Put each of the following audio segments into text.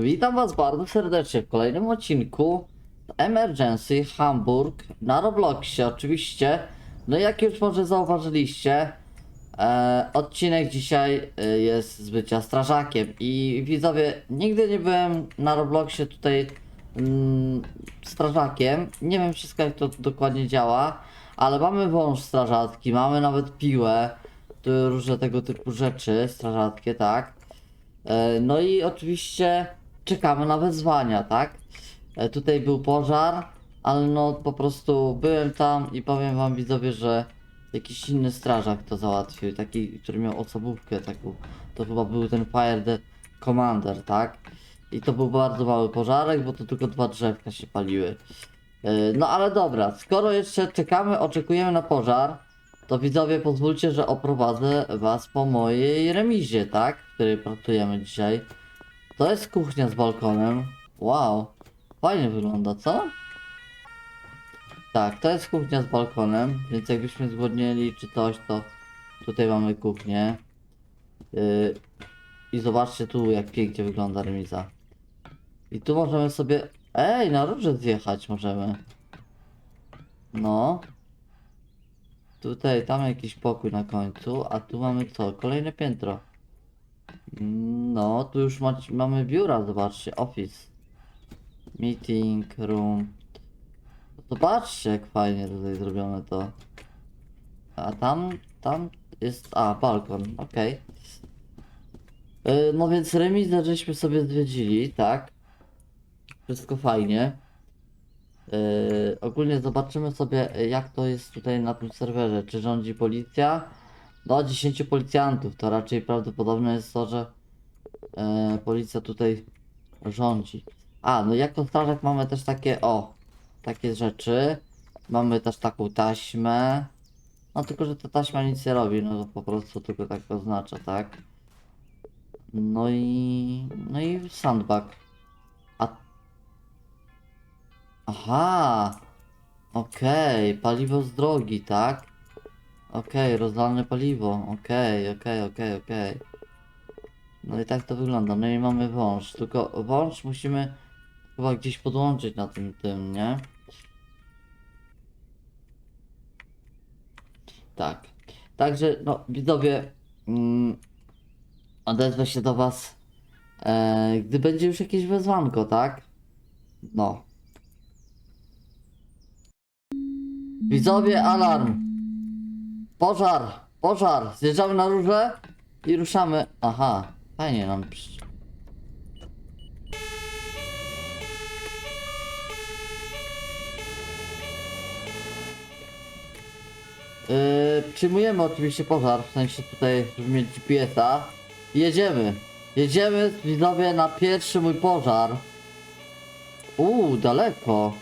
Witam Was bardzo serdecznie w kolejnym odcinku Emergency Hamburg na Robloxie oczywiście. No jak już może zauważyliście, e, odcinek dzisiaj e, jest z bycia strażakiem i widzowie, nigdy nie byłem na Robloxie tutaj mm, strażakiem. Nie wiem wszystko jak to dokładnie działa, ale mamy wąż strażacki, mamy nawet piłę, tu różne tego typu rzeczy strażackie, tak. E, No i oczywiście czekamy na wezwania, tak? E, Tutaj był pożar, ale no po prostu byłem tam i powiem wam widzowie, że jakiś inny strażak to załatwił, taki, który miał osobówkę taką. To chyba był ten Fire the Commander, tak? I to był bardzo mały pożarek, bo to tylko dwa drzewka się paliły. E, No ale dobra, skoro jeszcze czekamy, oczekujemy na pożar, to widzowie pozwólcie, że oprowadzę was po mojej remizie, tak? W której pracujemy dzisiaj. To jest kuchnia z balkonem. Wow, fajnie wygląda, co? Tak, to jest kuchnia z balkonem, więc jakbyśmy zgłodnieli czy coś, to tutaj mamy kuchnię. Yy, I zobaczcie tu, jak pięknie wygląda remiza. I tu możemy sobie... Ej, na róże zjechać możemy. No. Tutaj, tam jakiś pokój na końcu, a tu mamy co? Kolejne piętro. No, tu już ma, mamy biura, zobaczcie, office. Meeting room. Zobaczcie, jak fajnie tutaj zrobione to. A tam, tam jest, a, balkon, okej. Y, No więc remizę żeśmy sobie zwiedzili, tak? Wszystko fajnie. Yy, ogólnie zobaczymy sobie, jak to jest tutaj na tym serwerze. Czy rządzi policja? No, 10 policjantów. To raczej prawdopodobne jest to, że yy, policja tutaj rządzi. A, no jako strażak mamy też takie, o, takie rzeczy. Mamy też taką taśmę. No tylko, że ta taśma nic nie robi, no po prostu tylko tak oznacza, tak? No i... no i sandbag. A Aha! Okej, paliwo z drogi, tak? Okej, rozlane paliwo. Okej, okej, okej, okej. No i tak to wygląda. No i mamy wąż. Tylko wąż musimy chyba gdzieś podłączyć na tym tym, nie? Tak. Także, no, widzowie, mm, odezwę się do was, e, gdy będzie już jakieś wezwanko, tak? No. Widzowie, alarm! Pożar! Pożar! Zjeżdżamy na róże i ruszamy. Aha, fajnie nam. przy- Yy, przyjmujemy oczywiście pożar, w sensie tutaj, żeby mieć GPS-a. Jedziemy. Jedziemy, widzowie, na pierwszy mój pożar. Uuu, daleko.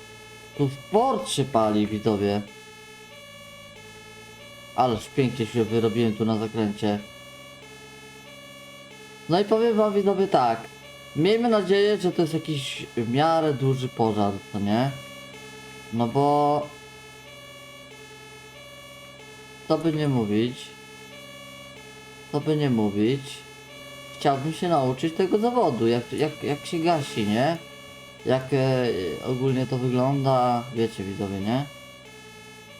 Tu w się pali, widzowie. Ależ pięknie się wyrobiłem tu na zakręcie. No i powiem wam, widzowie, tak. Miejmy nadzieję, że to jest jakiś w miarę duży pożar, co nie? No bo... Co by nie mówić? Co by nie mówić? Chciałbym się nauczyć tego zawodu, jak, jak, jak się gasi, nie? jak e, ogólnie to wygląda, wiecie widzowie, nie?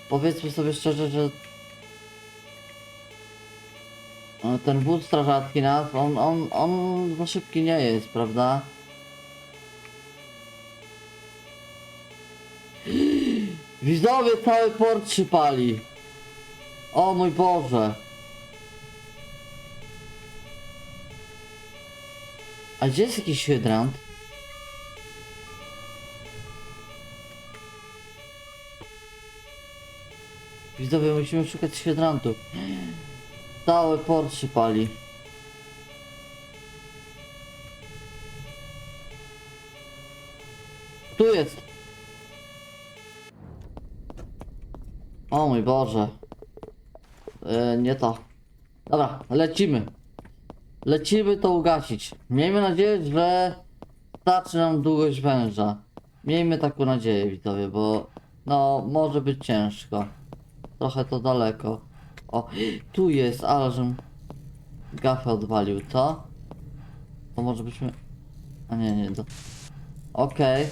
Powiedzmy sobie szczerze, że ten wóz strażacki nas, on, on, on za szybki nie jest, prawda? Widzowie, cały port się pali. O mój Boże. A gdzie jest jakiś hydrant? Widzowie, musimy szukać hydrantu. Cały port się pali. Tu jest. O mój Boże. E, nie to. Dobra, lecimy. Lecimy to ugasić. Miejmy nadzieję, że starczy nam długość węża. Miejmy taką nadzieję, widzowie, bo no, może być ciężko. Trochę to daleko. O, tu jest, ale żem gafę odwalił, co? To może byśmy... A nie, nie, do... Okej.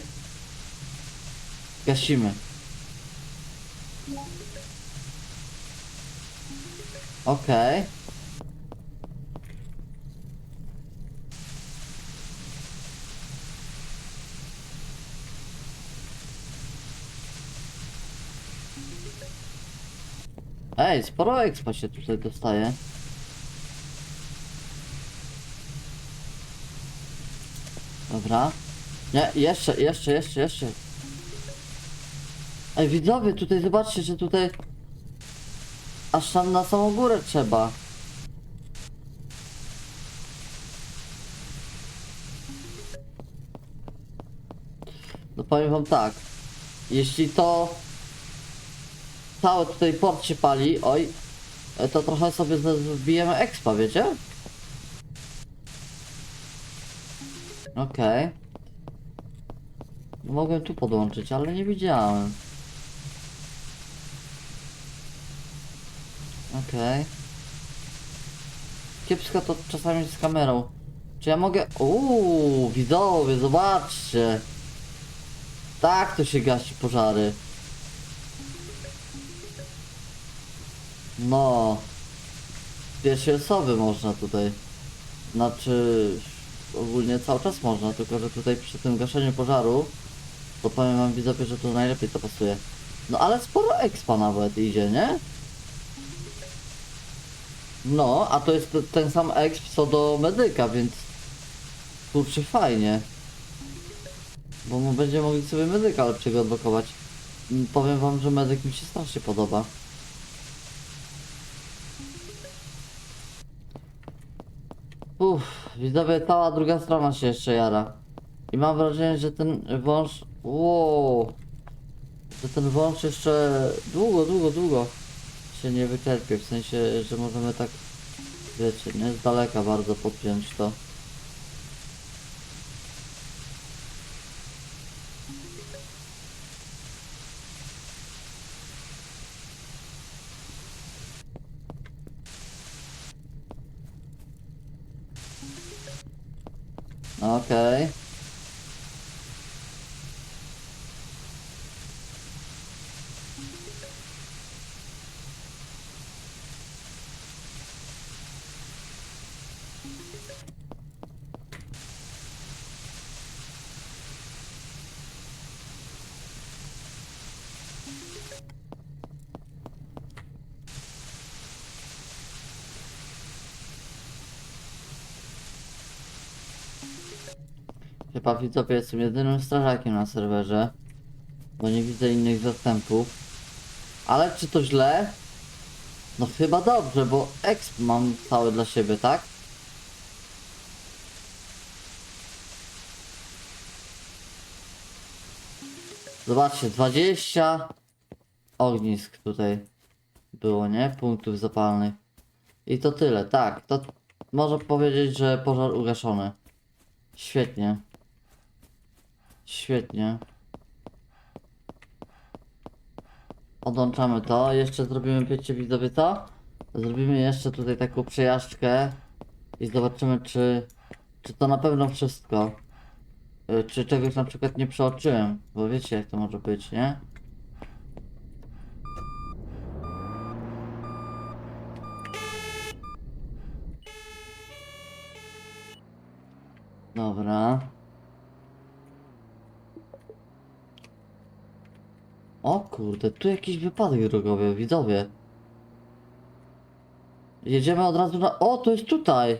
Gasimy. Okej. Ej, sporo expa się tutaj dostaje. Dobra. Nie, jeszcze, jeszcze, jeszcze, jeszcze. Ej, widzowie, tutaj zobaczcie, że tutaj aż tam na samą górę trzeba. No powiem wam tak. Jeśli to cały tutaj port się pali, oj, to trochę sobie wbijemy expa, wiecie? Okej. No Mogłem tu podłączyć, ale nie widziałem. Okej. Kiepska to czasami z kamerą. Czy ja mogę... Uuu, widzowie, zobaczcie. Tak to się gasi pożary. No. Pierwszej osoby można tutaj. Znaczy... Ogólnie cały czas można, tylko że tutaj przy tym gaszeniu pożaru to powiem wam widzowie, że to najlepiej to pasuje. No ale sporo expa nawet idzie, nie? No, a to jest te- ten sam exp co do medyka, więc kurczę fajnie. Bo mu będziemy mogli sobie medyka lepszego odblokować. Mm, Powiem wam, że medyk mi się strasznie podoba. Uff, widzowie, cała druga strona się jeszcze jara. I mam wrażenie, że ten wąż... Wow, że ten wąż jeszcze długo, długo, długo się nie wyczerpie. W sensie, że możemy tak, wiecie, nie z daleka bardzo podpiąć to. Okej. Chyba widzowie jestem jedynym strażakiem na serwerze. Bo nie widzę innych zastępów. Ale czy to źle? No chyba dobrze, bo exp mam cały dla siebie, tak? Zobaczcie, 20 ognisk tutaj było, nie? Punktów zapalnych. I to tyle, tak. To można powiedzieć, że pożar ugaszony. Świetnie. Świetnie. Odłączamy to. Jeszcze zrobimy, wiecie widzowie co? Zrobimy jeszcze tutaj taką przejażdżkę i zobaczymy czy, czy to na pewno wszystko. Y, Czy czegoś na przykład nie przeoczyłem, bo wiecie jak to może być, nie? Dobra. O kurde, tu jakiś wypadek drogowy, widzowie. Jedziemy od razu na... O, to jest tutaj!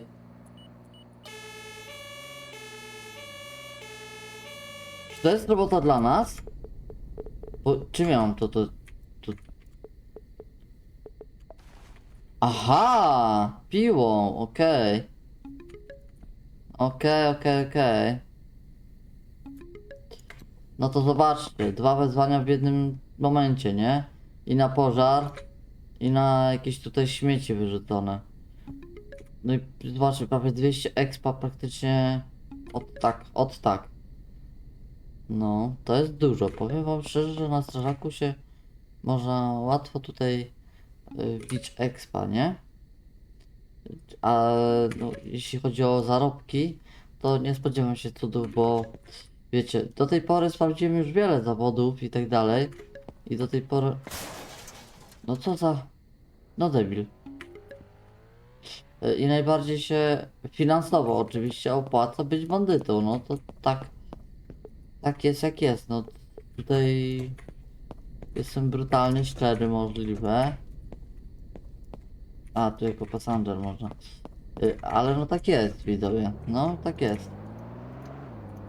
Czy to jest robota dla nas? Bo, czym ja mam to, to, to... Aha! Piłą, okej. Okej, okej, okej. No to zobaczcie, dwa wezwania w jednym momencie, nie? I na pożar, i na jakieś tutaj śmieci wyrzucone. No i zobaczcie, prawie 200 expa praktycznie od tak, od tak. No, to jest dużo. Powiem wam szczerze, że na strażaku się można łatwo tutaj y, bić expa, nie? A no, jeśli chodzi o zarobki, to nie spodziewam się cudów, bo wiecie, do tej pory sprawdziłem już wiele zawodów i tak dalej. I do tej pory... No co za... No debil. Y, I najbardziej się finansowo oczywiście opłaca być bandytą, no to tak... Tak jest jak jest, no tutaj... Jestem brutalnie szczery możliwe. A, tu jako passenger można. Y, Ale no tak jest, widzowie. No, tak jest.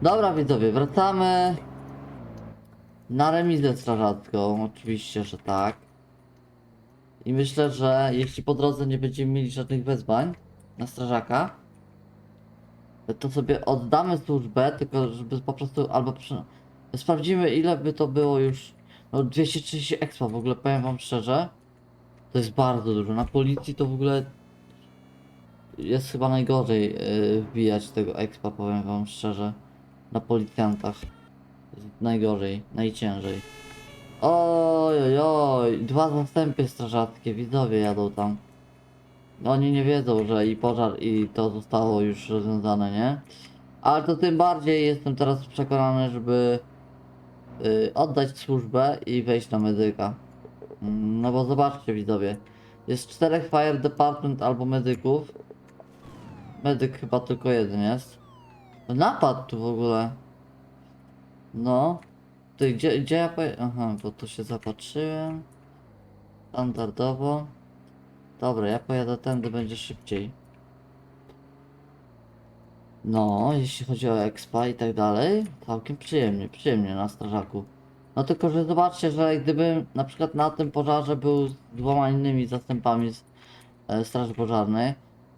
Dobra, widzowie, wracamy na remizę strażacką. Oczywiście, że tak. I myślę, że jeśli po drodze nie będziemy mieli żadnych wezwań na strażaka, to sobie oddamy służbę, tylko żeby po prostu, albo przy... sprawdzimy ile by to było już, no 230 expa w ogóle, powiem wam szczerze, to jest bardzo dużo, na policji to w ogóle jest chyba najgorzej yy, wbijać tego expa, powiem wam szczerze, na policjantach, najgorzej, najciężej. Oj, oj, oj, dwa zastępy strażackie, widzowie jadą tam. Oni nie wiedzą, że i pożar, i to zostało już rozwiązane, nie? Ale to tym bardziej jestem teraz przekonany, żeby y, oddać służbę i wejść na medyka. No bo zobaczcie widzowie, jest czterech fire department albo medyków. Medyk chyba tylko jeden jest. Napad tu w ogóle. No. Ty, gdzie, gdzie ja poje... Aha, bo tu się zapatrzyłem. Standardowo. Dobra, ja pojadę tędy, będzie szybciej. No, jeśli chodzi o expa i tak dalej, całkiem przyjemnie, przyjemnie na strażaku. No tylko, że zobaczcie, że gdybym na przykład na tym pożarze był z dwoma innymi zastępami z e, straży pożarnej,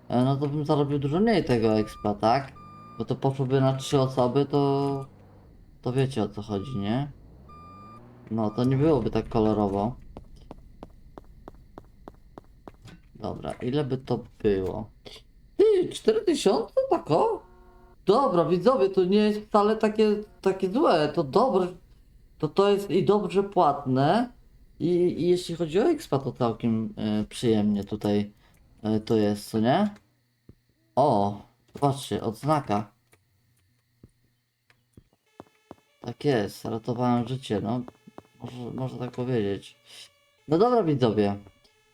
e, no to bym zarobił dużo mniej tego expa, tak? Bo to poszłoby na trzy osoby, to... To wiecie o co chodzi, nie? No, to nie byłoby tak kolorowo. Dobra, ile by to było? Ty, 4000? Tak o? Dobra, widzowie, to nie jest wcale takie, takie złe, to dobre, to to jest i dobrze płatne i, i jeśli chodzi o expa, to całkiem e, przyjemnie tutaj e, to jest, co nie? O, patrzcie, odznaka. Tak jest, ratowałem życie, no. Może, można tak powiedzieć. No dobra widzowie,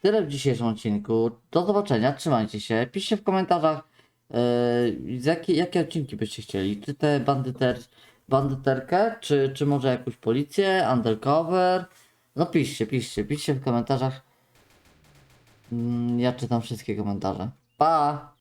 tyle w dzisiejszym odcinku. Do zobaczenia, trzymajcie się. Piszcie w komentarzach, yy, jakie, jakie odcinki byście chcieli. Czy te bandyter, bandyterkę, czy, czy może jakąś policję, undercover. No piszcie, piszcie, piszcie w komentarzach. Mm, Ja czytam wszystkie komentarze. Pa!